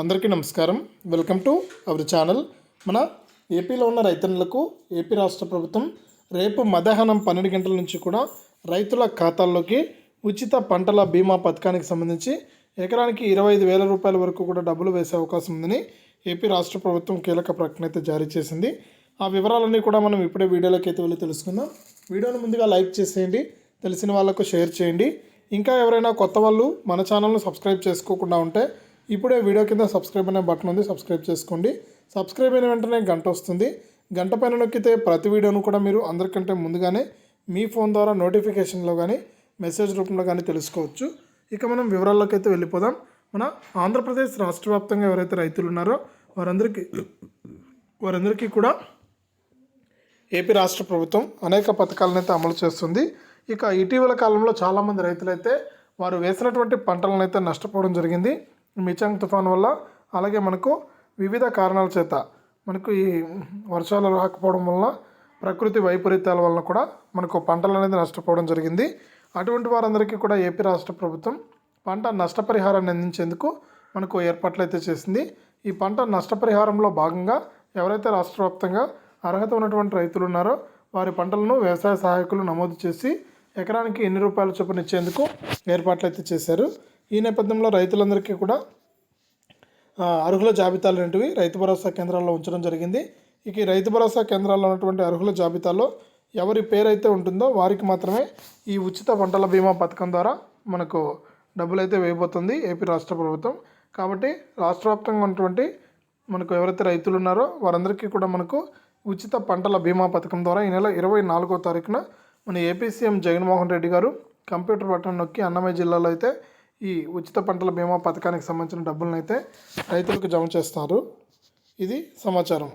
అందరికీ నమస్కారం. Welcome to our channel. మన ఏపీలో ఉన్న రైతన్నులకు ఏపీ రాష్ట్ర ప్రభుత్వం రేపు మధ్యాహ్నం పన్నెండు గంటల నుంచి కూడా రైతుల ఖాతాల్లోకి ఉచిత పంటల బీమా పథకానికి సంబంధించి ఎకరానికి ఇరవై ఐదు వేల రూపాయల వరకు కూడా డబ్బులు వేసే అవకాశం ఉందని ఏపీ రాష్ట్ర ప్రభుత్వం కీలక ప్రకటన అయితే జారీ చేసింది. ఆ వివరాలన్నీ కూడా మనం ఇప్పుడే వీడియోలోకి అయితే వెళ్ళి తెలుసుకుందాం. వీడియోను ముందుగా లైక్ చేసేయండి తెలిసిన వాళ్ళకు షేర్ చేయండి. ఇంకా ఎవరైనా కొత్త వాళ్ళు మన ఛానల్ను సబ్స్క్రైబ్ చేసుకోకుండా ఉంటే ఇప్పుడే వీడియో కింద సబ్స్క్రైబ్ అనే బటన్ ఉంది సబ్స్క్రైబ్ చేసుకోండి. సబ్స్క్రైబ్ అయిన వెంటనే గంట వస్తుంది. గంట పైన నొక్కితే ప్రతి వీడియోను కూడా మీరు అందరికంటే ముందుగానే మీ ఫోన్ ద్వారా నోటిఫికేషన్లో కానీ మెసేజ్ రూపంలో కానీ తెలుసుకోవచ్చు. ఇక మనం వివరాల్లోకి అయితే వెళ్ళిపోదాం. మన ఆంధ్రప్రదేశ్ రాష్ట్ర వ్యాప్తంగా ఎవరైతే రైతులు ఉన్నారో వారందరికీ వారందరికీ కూడా ఏపీ రాష్ట్ర ప్రభుత్వం అనేక పథకాలను అయితే అమలు చేస్తుంది. ఇక ఇటీవల కాలంలో చాలామంది రైతులైతే వారు వేసినటువంటి పంటలను అయితే నష్టపోవడం జరిగింది. మిచాంగ్ తుఫాన్ వల్ల అలాగే మనకు వివిధ కారణాల చేత మనకు ఈ వర్షాలు రాకపోవడం వల్ల ప్రకృతి వైపరీత్యాల వలన కూడా మనకు పంటలు అనేది నష్టపోవడం జరిగింది. అటువంటి వారందరికీ కూడా ఏపీ రాష్ట్ర ప్రభుత్వం పంట నష్టపరిహారాన్ని అందించేందుకు మనకు ఏర్పాట్లు అయితే చేసింది. ఈ పంట నష్టపరిహారంలో భాగంగా ఎవరైతే రాష్ట్ర వ్యాప్తంగా అర్హత ఉన్నటువంటి రైతులు ఉన్నారో వారి పంటలను వ్యవసాయ సహాయకులు నమోదు చేసి ఎకరానికి ఎన్ని రూపాయల చొప్పున ఇచ్చేందుకు ఏర్పాట్లు అయితే చేశారు? ఈ నేపథ్యంలో రైతులందరికీ కూడా అర్హుల జాబితాలు అనేటివి రైతు భరోసా కేంద్రాల్లో ఉంచడం జరిగింది. ఇక ఈ రైతు భరోసా కేంద్రాల్లో ఉన్నటువంటి అర్హుల జాబితాలో ఎవరి పేరు అయితే ఉంటుందో వారికి మాత్రమే ఈ ఉచిత పంటల బీమా పథకం ద్వారా మనకు డబ్బులు అయితే వేయబోతుంది ఏపీ రాష్ట్ర ప్రభుత్వం. కాబట్టి రాష్ట్ర వ్యాప్తంగా ఉన్నటువంటి మనకు ఎవరైతే రైతులు ఉన్నారో వారందరికీ కూడా మనకు ఉచిత పంటల బీమా పథకం ద్వారా ఈ నెల ఇరవై నాలుగో తారీఖున మన ఏపీ సీఎం జగన్మోహన్ రెడ్డి గారు కంప్యూటర్ బటన్ నొక్కి అన్నమయ్య జిల్లాలో అయితే ఈ ఉచిత పంటల బీమా పథకానికి సంబంధించిన డబ్బులను అయితే రైతులకు జమ చేస్తారు. ఇది సమాచారం.